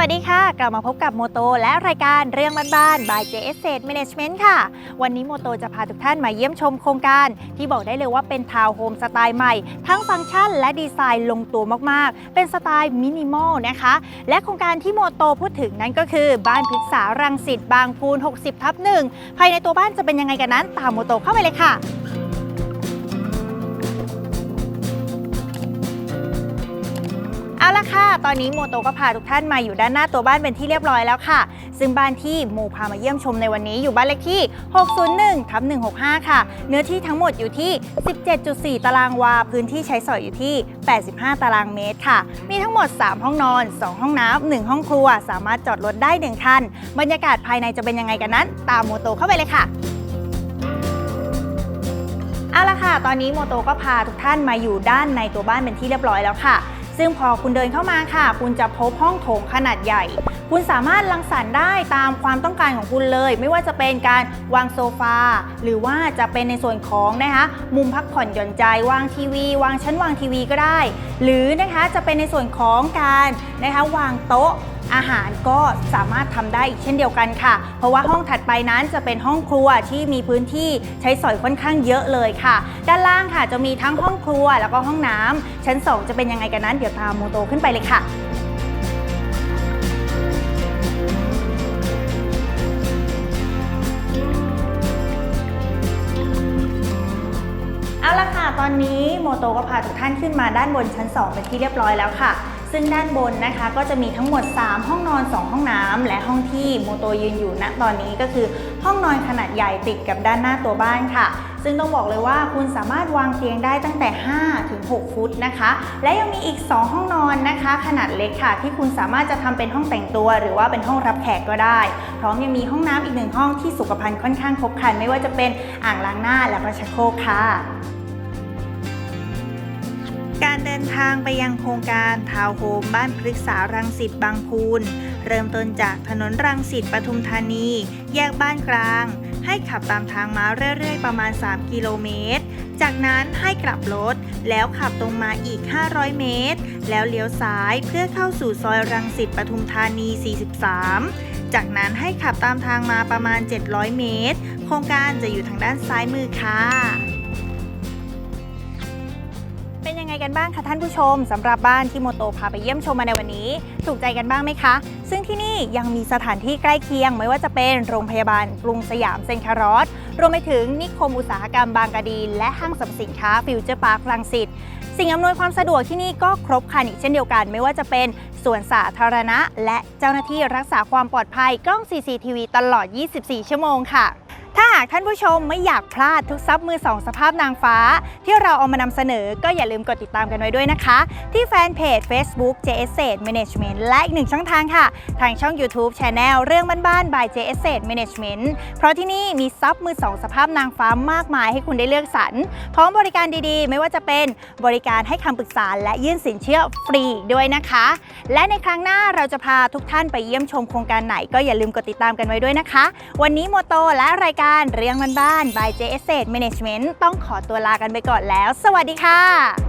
วัสดีค่ะ กลับมาพบกับโมโตและรายการเรื่องบ้านๆ by JS s a t Management ค่ะ วันนี้โมโตจะพาทุกท่านมาเยี่ยมชมโครงการ ที่บอกได้เลยว่าเป็นทาวน์โฮมสไตล์ใหม่ ทั้งฟังก์ชันและดีไซน์ลงตัวมากๆ เป็นสไตล์มินิมอลนะคะ และโครงการที่โมโตพูดถึงนั้นก็คือ บ้านพฤกษารังสิตบางพูน 60ทับหนึ่งภายในตัวบ้านจะเป็นยังไงกันนั้น ตามโมโตเข้าไปเลยค่ะ เอาละค่ะ ตอนนี้โมโตก็พาทุกท่านมาอยู่ด้านหน้าตัวบ้านเป็นที่เรียบร้อยแล้วค่ะ ซึ่งบ้านที่โมพามาเยี่ยมชมในวันนี้อยู่บ้านเลขที่ 601ทับ165 ค่ะ เนื้อที่ทั้งหมดอยู่ที่ 17.4 ตารางวา พื้นที่ใช้สอยอยู่ที่ 85 ตารางเมตรค่ะ มีทั้งหมด 3 ห้องนอน 2 ห้องน้ำ1ห้องครัว สามารถจอดรถได้ 1 คัน บรรยากาศภายในจะเป็นยังไงกันนั้น ตามโมโตเข้าไปเลยค่ะเอาละค่ะ ตอนนี้โมโตก็พาทุกท่านมาอยู่ด้านในตัวบ้านเป็นที่เรียบร้อยแล้วค่ะ ซึ่งพอคุณเดินเข้ามาค่ะ คุณจะพบห้องโถงขนาดใหญ่ คุณสามารถรังสรรค์ได้ตามความต้องการของคุณเลย ไม่ว่าจะเป็นการวางโซฟา หรือว่าจะเป็นในส่วนของนะคะมุมพักผ่อนหย่อนใจ วางทีวี วางชั้นวางทีวีก็ได้ หรือนะคะจะเป็นในส่วนของการนะคะวางโต๊ะ อาหารก็สามารถทำได้อีกเช่นเดียวกันค่ะ เพราะว่าห้องถัดไปนั้นจะเป็นห้องครัวที่มีพื้นที่ใช้สอยค่อนข้างเยอะเลยค่ะ ด้านล่างค่ะจะมีทั้งห้องครัวแล้วก็ห้องน้ำชั้น 2 จะเป็นยังไงกันนั้นเดี๋ยวตามโมโตขึ้นไปเลยค่ะ อาละค่ะตอนนี้โมโตก็พาทุกท่านขึ้นมาด้านบนชั้น 2 เป็นที่เรียบร้อยแล้วค่ะ ซึ่งด้านบนนะคะก็จะมีทั้งหมด 3 ห้องนอน 2 ห้องน้ำและห้องที่โมโตยืนอยู่ณตอนนี้ก็คือห้องนอนขนาดใหญ่ติดกับด้านหน้าตัวบ้านค่ะ ซึ่งต้องบอกเลยว่าคุณสามารถวางเตียงได้ตั้งแต่ 5 ถึง 6 ฟุตนะคะ และยังมีอีก 2 ห้องนอนนะคะ ขนาดเล็กค่ะ ที่คุณสามารถจะทำเป็นห้องแต่งตัว หรือว่าเป็นห้องรับแขกก็ได้ พร้อมยังมีห้องน้ำอีกหนึ่งห้องที่สุขภัณฑ์ค่อนข้างครบครันไม่ว่าจะเป็นอ่างล้างหน้าและก็ชักโครกค่ะ การเดินทางไปยังโครงการทาวน์โฮมบ้านพฤกษารังสิตบางพูน เริ่มต้นจากถนนรังสิตปทุมธานี แยกบ้านกลาง ให้ขับตามทางมาเรื่อยๆ ประมาณ 3 กิโลเมตร จากนั้นให้กลับรถ แล้วขับตรงมาอีก 500 เมตร แล้วเลี้ยวซ้ายเพื่อเข้าสู่ซอยรังสิตปทุมธานี 43 จากนั้นให้ขับตามทางมาประมาณ 700 เมตร โครงการจะอยู่ทางด้านซ้ายมือค่ะ เป็นยังไงกันบ้างคะท่านผู้ชมสำหรับบ้านที่โมโตพาไปเยี่ยมชมมาในวันนี้ ถูกใจกันบ้างไหมคะ ซึ่งที่นี่ยังมีสถานที่ใกล้เคียง ไม่ว่าจะเป็นโรงพยาบาลกรุงสยามเซ็นคารอสรวมไปถึงนิคมอุตสาหกรรมบางกะดี และห้างสรรพสินค้าฟิวเจอร์พาร์คลังสิตสิ่งอำนวยความสะดวกที่นี่ก็ครบครันอีกเช่นเดียวกัน ไม่ว่าจะเป็นสวนสาธารณะ และเจ้าหน้าที่รักษาความปลอดภัยกล้อง CCTV ตลอด 24 ชั่วโมงค่ะ ถ้าากท่านผู้ชมไม่อยากพลาดทุกซับมือสองสภาพนางฟ้า ที่เราเอามานำเสนอก็อย่าลืมกดติดตามกันไว้ด้วยนะคะ ที่แฟนเพจ Facebook JS Management และอีกหนึ่งช่องทางค่ะ ทางช่อง YouTube Channel เรื่องบ้านๆ by JS Management เพราะที่นี่มีซับมือสองสภาพนางฟ้ามากมายให้คุณได้เลือกสรรพร้อมบริการดีๆ ไม่ว่าจะเป็นบริการให้คำปรึกษาและยื่นสินเชื่อฟรีอีกด้วยนะคะ และในครั้งหน้าเราจะพาทุกท่านไปเยี่ยมชมโครงการไหน ก็อย่าลืมกดติดตามกันไว้ด้วยนะคะ วันนี้โมโตและรายการเรื่องบ้านๆ by JS Management ต้องขอตัวลากันไปก่อนแล้ว สวัสดีค่ะ